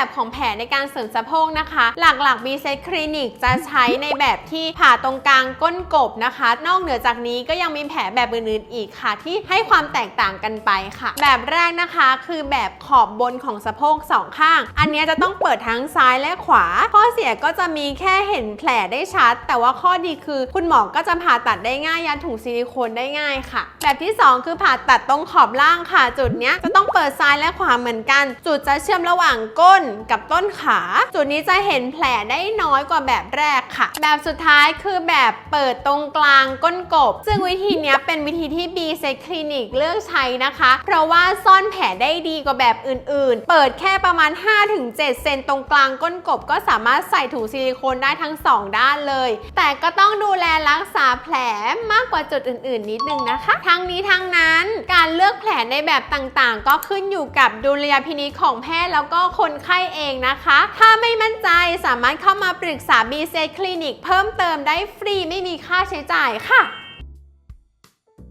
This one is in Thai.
แบบของแผลในการเสริมสะโพกนะคะ หลักๆ b c คลินิกจะใช้ในแบบที่ผ่าตรงกลางก้นกบนะคะ นอกเหนือจากนี้ก็ยังมีแผลแบบอื่นๆอีกค่ะ ที่ให้ความแตกต่างกันไปค่ะ แบบแรกนะคะคือแบบขอบบนของสะโพกสองข้าง อันนี้จะต้องเปิดทั้งซ้ายและขวา ข้อเสียก็จะมีแค่เห็นแผลได้ชัด แต่ว่าข้อดีคือ คุณหมอก็จะผ่าตัดได้ง่ายยัดถุงซิลิโคนได้ง่ายค่ะ แบบที่ 2 คือผ่าตัดตรงขอบล่างค่ะ จุดนี้จะต้องเปิดซ้ายและขวาเหมือนกัน จุดจะเชื่อมระหว่างก้นกับต้นขา จุดนี้จะเห็นแผลได้น้อยกว่าแบบแรกค่ะ แบบสุดท้ายคือแบบเปิดตรงกลางก้นกบ ซึ่งวิธีนี้เป็นวิธีที่ B s e คลินิกเลือกใช้นะคะ เพราะว่าซ่อนแผลได้ดีกว่าแบบอื่นๆ เปิดแค่ประมาณ 5-7 เซนตรงกลางก้นกบ ก็สามารถใส่ถุงซิลิโคนได้ทั้ง 2 ด้านเลย แต่ก็ต้องดูแลรักษาแผลมากกว่าจุดอื่นๆ นิดนึงนะคะ ทั้งนี้ทั้งนั้น การเลือกแผลในแบบต่างๆ ก็ขึ้นอยู่กับดุลยพินิจของแพทย์แล้วก็คนไข้เองนะคะ ถ้าไม่มั่นใจสามารถเข้ามาปรึกษา b ีเซคลินิกเพิ่มเติมได้ฟรีไม่มีค่าใช้จ่ายค่ะ